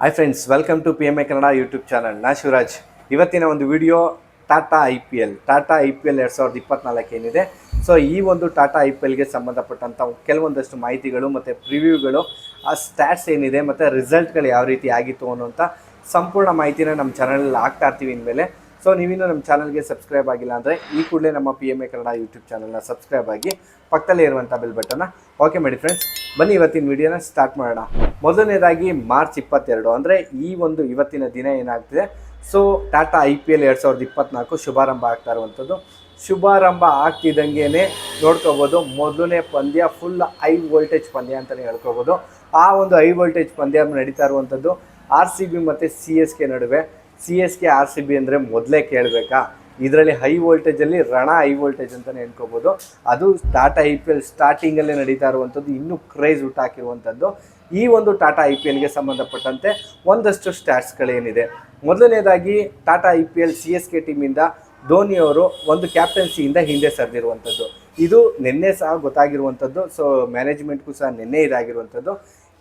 Hi friends welcome to P M A Kannada YouTube channel ನಾ ಶಿವರಾಜ್ ಇವತ್ತಿನ ಒಂದು video Tata I P L Tata I P L ಎರಡು ಸಾವಿರದ ಇಪ್ಪತ್ನಾಲ್ಕು ಏನಿದೆ? ಸೊ ಈ ಒಂದು ಟಾಟಾ ಐ ಪಿ ಎಲ್ಗೆ ಸಂಬಂಧಪಟ್ಟಂಥ ಕೆಲವೊಂದಷ್ಟು ಮಾಹಿತಿಗಳು ಮತ್ತು ಪ್ರಿವ್ಯೂಗಳು ಆ ಸ್ಟ್ಯಾಟ್ಸ್ ಏನಿದೆ ಮತ್ತು ರಿಸಲ್ಟ್ಗಳು ಯಾವ ರೀತಿ ಆಗಿತ್ತು ಅನ್ನೋಂಥ ಸಂಪೂರ್ಣ ಮಾಹಿತಿನ ನಮ್ಮ ಚಾನಲಲ್ಲಿ ಹಾಕ್ತಾ ಇರ್ತೀವಿ ಇನ್ಮೇಲೆ. ಸೊ ನೀವಿನ್ನೂ ನಮ್ಮ ಚಾನಲ್ಗೆ ಸಬ್ಸ್ಕ್ರೈಬ್ ಆಗಿಲ್ಲ ಅಂದರೆ ಈ ಕೂಡಲೇ ನಮ್ಮ P M A Kannada YouTube ಚಾನಲ್ನ ಸಬ್ಸ್ಕ್ರೈಬ್ ಆಗಿ ಪಕ್ಕದಲ್ಲೇ ಇರುವಂಥ ಬೆಲ್ ಬಟನ್ನ ಓಕೆ ಮಾಡಿ ಫ್ರೆಂಡ್ಸ್ ಬನ್ನಿ ಇವತ್ತಿನ ವಿಡಿಯೋನ ಸ್ಟಾರ್ಟ್ ಮಾಡೋಣ. ಮೊದಲನೇದಾಗಿ ಮಾರ್ಚ್ ಇಪ್ಪತ್ತೆರಡು ಅಂದರೆ ಈ ಒಂದು ಇವತ್ತಿನ ದಿನ ಏನಾಗ್ತಿದೆ? So Tata I P L ಎರಡು ಸಾವಿರದ ಇಪ್ಪತ್ತ್ನಾಲ್ಕು ಶುಭಾರಂಭ ಆಗ್ತಾ ಇರುವಂಥದ್ದು. ಶುಭಾರಂಭ ಆಗ್ತಿದ್ದಂಗೆ ನೋಡ್ಕೋಬೋದು. ಮೊದಲನೇ ಪಂದ್ಯ ಫುಲ್ ಹೈ ವೋಲ್ಟೇಜ್ ಪಂದ್ಯ ಅಂತಲೇ ಹೇಳ್ಕೋಬೋದು. ಆ ಒಂದು ಹೈ ವೋಲ್ಟೇಜ್ ಪಂದ್ಯ ನಡೀತಾ ಇರುವಂಥದ್ದು. ಆರ್ ಸಿ ಬಿ ಮತ್ತು ಸಿ ಎಸ್ ಕೆ ನಡುವೆ. C S K R C B ಅಂದರೆ ಮೊದಲೇ ಕೇಳಬೇಕಾ? ಇದರಲ್ಲಿ ಹೈ ವೋಲ್ಟೇಜಲ್ಲಿ ರಣ ಹೈ ವೋಲ್ಟೇಜ್ ಅಂತಲೇ ಹೇಳ್ಕೋಬೋದು. ಅದು ಟಾಟಾ ಐ ಪಿ ಎಲ್ ಸ್ಟಾರ್ಟಿಂಗಲ್ಲೇ ನಡೀತಾ ಇರುವಂಥದ್ದು, ಇನ್ನೂ ಕ್ರೇಜ್ ಹುಟ್ಟಾಕಿರುವಂಥದ್ದು ಈ ಒಂದು ಟಾಟಾ ಐ ಪಿ ಎಲ್ಗೆ ಸಂಬಂಧಪಟ್ಟಂತೆ ಒಂದಷ್ಟು ಸ್ಟ್ಯಾಟ್ಸ್ಗಳೇನಿದೆ ಮೊದಲನೇದಾಗಿ Tata I P L C S K ಟೀಮಿಂದ ಧೋನಿಯವರು ಒಂದು ಕ್ಯಾಪ್ಟನ್ಸಿಯಿಂದ ಹಿಂದೆ ಸರಿದಿರುವಂಥದ್ದು. ಇದು ನಿನ್ನೆ ಸಹ ಗೊತ್ತಾಗಿರುವಂಥದ್ದು ಸೊ ಮ್ಯಾನೇಜ್ಮೆಂಟ್ಗೂ ಸಹ ನಿನ್ನೆ ಇದಾಗಿರುವಂಥದ್ದು.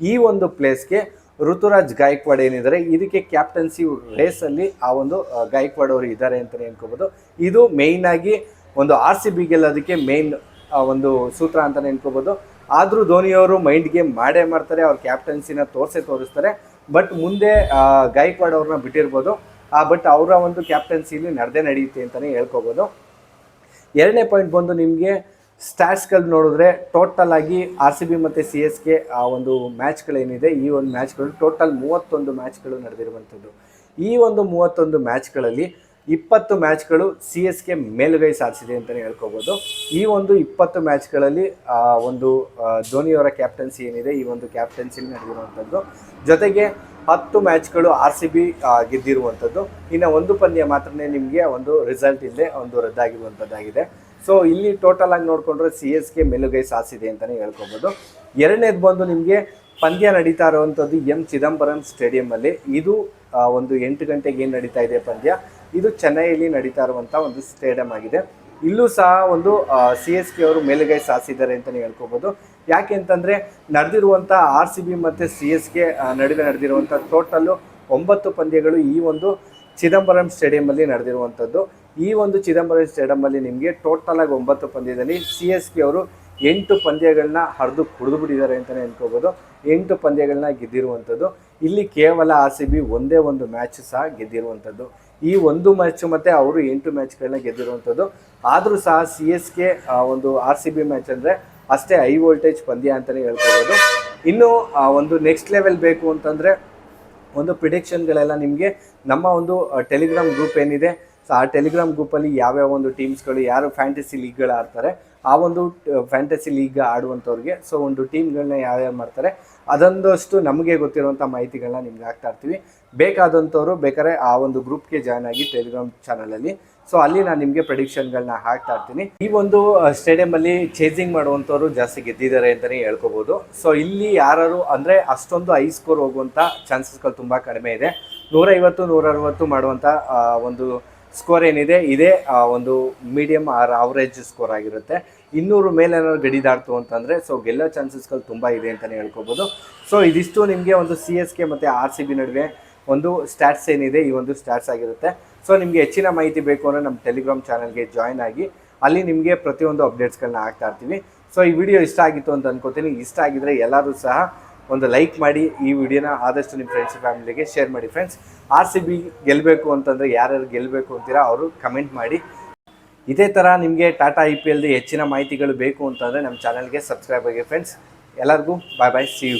ಈ ಒಂದು ಪ್ಲೇಸ್ಗೆ ಋತುರಾಜ್ ಗಾಯಕ್ವಾಡ್ ಏನಿದ್ದಾರೆ ಇದಕ್ಕೆ ಕ್ಯಾಪ್ಟನ್ಸಿ ರೇಸಲ್ಲಿ ಆ ಒಂದು ಆ, ಗಾಯಕ್ವಾಡ್ ಅವರು ಇದ್ದಾರೆ ಅಂತಲೇ ಅನ್ಕೋಬೋದು. ಇದು ಮೇಯ್ನಾಗಿ ಒಂದು ಆರ್ ಸಿ ಬಿ ಗೆಲ್ಲೋದಕ್ಕೆ ಮೇಯ್ನ್ ಒಂದು ಸೂತ್ರ ಅಂತಲೇ ಅನ್ಕೋಬೋದು. ಆದರೂ ಧೋನಿಯವರು ಮೈಂಡ್ ಗೇಮ್ ಮಾಡೇ ಮಾಡ್ತಾರೆ ಅವ್ರ ಕ್ಯಾಪ್ಟನ್ಸಿನ ತೋರಿಸೇ ತೋರಿಸ್ತಾರೆ. ಬಟ್ ಮುಂದೆ ಆ, ಗಾಯಕ್ವಾಡ್ ಅವ್ರನ್ನ ಬಿಟ್ಟಿರ್ಬೋದು. ಬಟ್ ಅವರ ಒಂದು ಕ್ಯಾಪ್ಟನ್ಸಿಲಿ ನಡೆದೇ ನಡೆಯುತ್ತೆ ಅಂತಲೇ ಹೇಳ್ಕೋಬೋದು. ಎರಡನೇ ಪಾಯಿಂಟ್ ಬಂದು ನಿಮಗೆ ಸ್ಟ್ಯಾಟ್ಸ್ಗಳು ನೋಡಿದ್ರೆ ಟೋಟಲ್ ಆಗಿ ಆರ್ ಸಿ ಬಿ ಮತ್ತು ಸಿ ಎಸ್ ಕೆ ಆ ಒಂದು ಮ್ಯಾಚ್ಗಳೇನಿದೆ ಈ ಒಂದು ಮ್ಯಾಚ್ಗಳು ಟೋಟಲ್ ಮೂವತ್ತೊಂದು ಮ್ಯಾಚ್ಗಳು ನಡೆದಿರುವಂಥದ್ದು. ಈ ಒಂದು ಮೂವತ್ತೊಂದು ಮ್ಯಾಚ್ಗಳಲ್ಲಿ ಇಪ್ಪತ್ತು ಮ್ಯಾಚ್ಗಳು ಸಿ ಎಸ್ ಕೆ ಮೇಲುಗೈ ಸಾಧಿಸಿದೆ ಅಂತಲೇ ಹೇಳ್ಕೊಬೋದು. ಈ ಒಂದು ಇಪ್ಪತ್ತು ಮ್ಯಾಚ್ಗಳಲ್ಲಿ ಒಂದು ಧೋನಿಯವರ ಕ್ಯಾಪ್ಟನ್ಸಿ ಏನಿದೆ, ಈ ಒಂದು ಕ್ಯಾಪ್ಟನ್ಸಿಲಿ ನಡೆದಿರುವಂಥದ್ದು. ಜೊತೆಗೆ ಹತ್ತು ಮ್ಯಾಚ್ಗಳು ಆರ್ ಸಿ ಬಿ ಗೆದ್ದಿರುವಂಥದ್ದು. ಇನ್ನು ಒಂದು ಪಂದ್ಯ ಮಾತ್ರನೇ ನಿಮಗೆ ಒಂದು ರಿಸಲ್ಟ್ ಇಲ್ಲದೆ ಒಂದು ರದ್ದಾಗಿರುವಂಥದ್ದಾಗಿದೆ. ಸೊ ಇಲ್ಲಿ ಟೋಟಲ್ ಆಗಿ ನೋಡಿಕೊಂಡ್ರೆ ಸಿ ಎಸ್ ಕೆ ಮೇಲುಗೈ ಸಾಸಿದೆ ಅಂತಲೇ ಹೇಳ್ಕೊಬೋದು. ಎರಡನೇದು ಬಂದು ನಿಮಗೆ ಪಂದ್ಯ ನಡೀತಾ ಇರುವಂಥದ್ದು ಎಂ ಚಿದಂಬರಂ ಸ್ಟೇಡಿಯಮಲ್ಲಿ ಇದು ಒಂದು ಎಂಟು ಗಂಟೆಗೆ ಏನು ನಡೀತಾ ಇದೆ ಪಂದ್ಯ? ಇದು ಚೆನ್ನೈಯಲ್ಲಿ ನಡೀತಾ ಇರುವಂಥ ಒಂದು ಸ್ಟೇಡಿಯಂ ಆಗಿದೆ. ಇಲ್ಲೂ ಸಹ ಒಂದು ಸಿ ಎಸ್ ಕೆ ಅವರು ಮೇಲುಗೈ ಸಾಸಿದ್ದಾರೆ ಅಂತಲೇ ಹೇಳ್ಕೊಬೋದು. ಯಾಕೆ ಅಂತಂದರೆ ನಡೆದಿರುವಂಥ ಆರ್ ಸಿ ಬಿ ಮತ್ತು ಸಿ ಎಸ್ ಕೆ ನಡುವೆ ನಡೆದಿರುವಂಥ ಟೋಟಲ್ಲು ಒಂಬತ್ತು ಪಂದ್ಯಗಳು ಈ ಒಂದು ಚಿದಂಬರಂ ಸ್ಟೇಡಿಯಮಲ್ಲಿ ನಡೆದಿರುವಂಥದ್ದು. ಈ ಒಂದು ಚಿದಂಬರಂ ಸ್ಟೇಡಿಯಮಲ್ಲಿ ನಿಮಗೆ ಟೋಟಲ್ ಆಗಿ ಒಂಬತ್ತು ಪಂದ್ಯದಲ್ಲಿ ಸಿ ಎಸ್ ಕೆ ಅವರು ಎಂಟು ಪಂದ್ಯಗಳನ್ನ ಹರಿದು ಕುಡಿದು ಬಿಟ್ಟಿದ್ದಾರೆ ಅಂತಲೇ ಅನ್ಕೋಬೋದು. ಎಂಟು ಪಂದ್ಯಗಳನ್ನ ಗೆದ್ದಿರುವಂಥದ್ದು. ಇಲ್ಲಿ ಕೇವಲ ಆರ್ ಸಿ ಬಿ ಒಂದೇ ಒಂದು ಮ್ಯಾಚ್ ಸಹ ಗೆದ್ದಿರುವಂಥದ್ದು. ಈ ಒಂದು ಮ್ಯಾಚ್ ಮತ್ತು ಅವರು ಎಂಟು ಮ್ಯಾಚ್ಗಳನ್ನ ಗೆದ್ದಿರುವಂಥದ್ದು. ಆದರೂ ಸಹ ಸಿ ಎಸ್ ಕೆ ಒಂದು ಆರ್ ಸಿ ಬಿ ಮ್ಯಾಚ್ ಅಂದರೆ ಅಷ್ಟೇ ಹೈ ವೋಲ್ಟೇಜ್ ಪಂದ್ಯ ಅಂತಲೇ ಹೇಳ್ಕೋಬೋದು. ಇನ್ನು ಒಂದು ನೆಕ್ಸ್ಟ್ ಲೆವೆಲ್ ಬೇಕು ಅಂತಂದರೆ ಒಂದು ಪ್ರಿಡಿಕ್ಷನ್ಗಳೆಲ್ಲ ನಿಮಗೆ ನಮ್ಮ ಒಂದು ಟೆಲಿಗ್ರಾಮ್ ಗ್ರೂಪ್ ಏನಿದೆ. ಸೊ ಆ ಟೆಲಿಗ್ರಾಮ್ ಗ್ರೂಪಲ್ಲಿ ಯಾವ್ಯಾವ ಒಂದು ಟೀಮ್ಸ್ಗಳು ಯಾರು ಫ್ಯಾಂಟಸಿ ಲೀಗ್ಗಳು ಆಡ್ತಾರೆ ಆ ಒಂದು ಫ್ಯಾಂಟಸಿ ಲೀಗ್ ಆಡುವಂಥವ್ರಿಗೆ. ಸೊ ಒಂದು ಟೀಮ್ಗಳನ್ನ ಯಾವ್ಯಾವ ಮಾಡ್ತಾರೆ, ಅದೊಂದಷ್ಟು ನಮಗೆ ಗೊತ್ತಿರುವಂಥ ಮಾಹಿತಿಗಳನ್ನ ನಿಮ್ಗೆ ಹಾಕ್ತಾ ಇರ್ತೀವಿ. ಬೇಕಾದಂಥವ್ರು ಬೇಕಾದ್ರೆ ಆ ಒಂದು ಗ್ರೂಪ್ಗೆ ಜಾಯ್ನ್ ಆಗಿ ಟೆಲಿಗ್ರಾಮ್ ಚಾನಲಲ್ಲಿ ಸೊ ಅಲ್ಲಿ ನಾನು ನಿಮಗೆ ಪ್ರೆಡಿಕ್ಷನ್ಗಳನ್ನ ಹಾಕ್ತಾ ಇರ್ತೀನಿ. ಈ ಒಂದು ಸ್ಟೇಡಿಯಮಲ್ಲಿ ಚೇಸಿಂಗ್ ಮಾಡುವಂಥವ್ರು ಜಾಸ್ತಿ ಗೆದ್ದಿದ್ದಾರೆ ಅಂತಲೇ ಹೇಳ್ಕೋಬೋದು. ಸೊ ಇಲ್ಲಿ ಯಾರು ಅಂದರೆ ಅಷ್ಟೊಂದು ಐ ಸ್ಕೋರ್ ಹೋಗುವಂಥ ಚಾನ್ಸಸ್ಗಳು ತುಂಬ ಕಡಿಮೆ ಇದೆ. ನೂರೈವತ್ತು, ನೂರರವತ್ತು ಮಾಡುವಂಥ ಒಂದು ಸ್ಕೋರ್ ಏನಿದೆ, ಇದೇ ಒಂದು ಮೀಡಿಯಮ್ ಆರ್ ಆವ್ರೇಜ್ ಸ್ಕೋರ್ ಆಗಿರುತ್ತೆ. ಇನ್ನೂರು ಮೇಲೆ ಏನಾದ್ರು ಗಡಿ ದಾಟ್ತು ಅಂತಂದರೆ ಸೊ ಗೆಲ್ಲೋ ಚಾನ್ಸಸ್ಗಳು ತುಂಬ ಇದೆ ಅಂತಲೇ ಹೇಳ್ಕೊಬೋದು. ಸೊ ಇದಿಷ್ಟು ನಿಮಗೆ ಒಂದು ಸಿ ಎಸ್ ಕೆ ಮತ್ತು ಆರ್ ಸಿ ಬಿ ನಡುವೆ ಒಂದು ಸ್ಟ್ಯಾಟ್ಸ್ ಏನಿದೆ, ಈ ಒಂದು ಸ್ಟ್ಯಾಟ್ಸ್ ಆಗಿರುತ್ತೆ. ಸೊ ನಿಮಗೆ ಹೆಚ್ಚಿನ ಮಾಹಿತಿ ಬೇಕು ಅಂದರೆ ನಮ್ಮ ಟೆಲಿಗ್ರಾಮ್ ಚಾನಲ್ಗೆ ಜಾಯ್ನ್ ಆಗಿ, ಅಲ್ಲಿ ನಿಮಗೆ ಪ್ರತಿಯೊಂದು ಅಪ್ಡೇಟ್ಸ್ಗಳನ್ನ ಹಾಕ್ತಾ ಇರ್ತೀವಿ. ಸೊ ಈ ವಿಡಿಯೋ ಇಷ್ಟ ಆಗಿತ್ತು ಅಂತ ಅನ್ಕೋತೀನಿ. ಇಷ್ಟ ಆಗಿದ್ರೆ ಎಲ್ಲರೂ ಸಹ ಒಂದು ಲೈಕ್ ಮಾಡಿ ಈ ವಿಡಿಯೋನ ಆದಷ್ಟು ನಿಮ್ಮ ಫ್ರೆಂಡ್ಸ್ ಫ್ಯಾಮಿಲಿಗೆ ಶೇರ್ ಮಾಡಿ ಫ್ರೆಂಡ್ಸ್ ಆರ್ ಸಿ ಬಿ ಗೆಲ್ಲಬೇಕು ಅಂತಂದರೆ ಯಾರ್ಯಾರು ಗೆಲ್ಲಬೇಕು ಅಂತೀರಾ ಅವರು ಕಮೆಂಟ್ ಮಾಡಿ. ಇದೇ ಥರ ನಿಮಗೆ ಟಾಟಾ ಐ ಪಿ ಎಲ್ದು ಹೆಚ್ಚಿನ ಮಾಹಿತಿಗಳು ಬೇಕು ಅಂತಂದರೆ ನಮ್ಮ ಚಾನಲ್ಗೆ ಸಬ್ಸ್ಕ್ರೈಬ್ ಆಗಿ ಫ್ರೆಂಡ್ಸ್ ಎಲ್ಲರಿಗೂ ಬಾಯ್ ಬಾಯ್ ಸಿ ಯು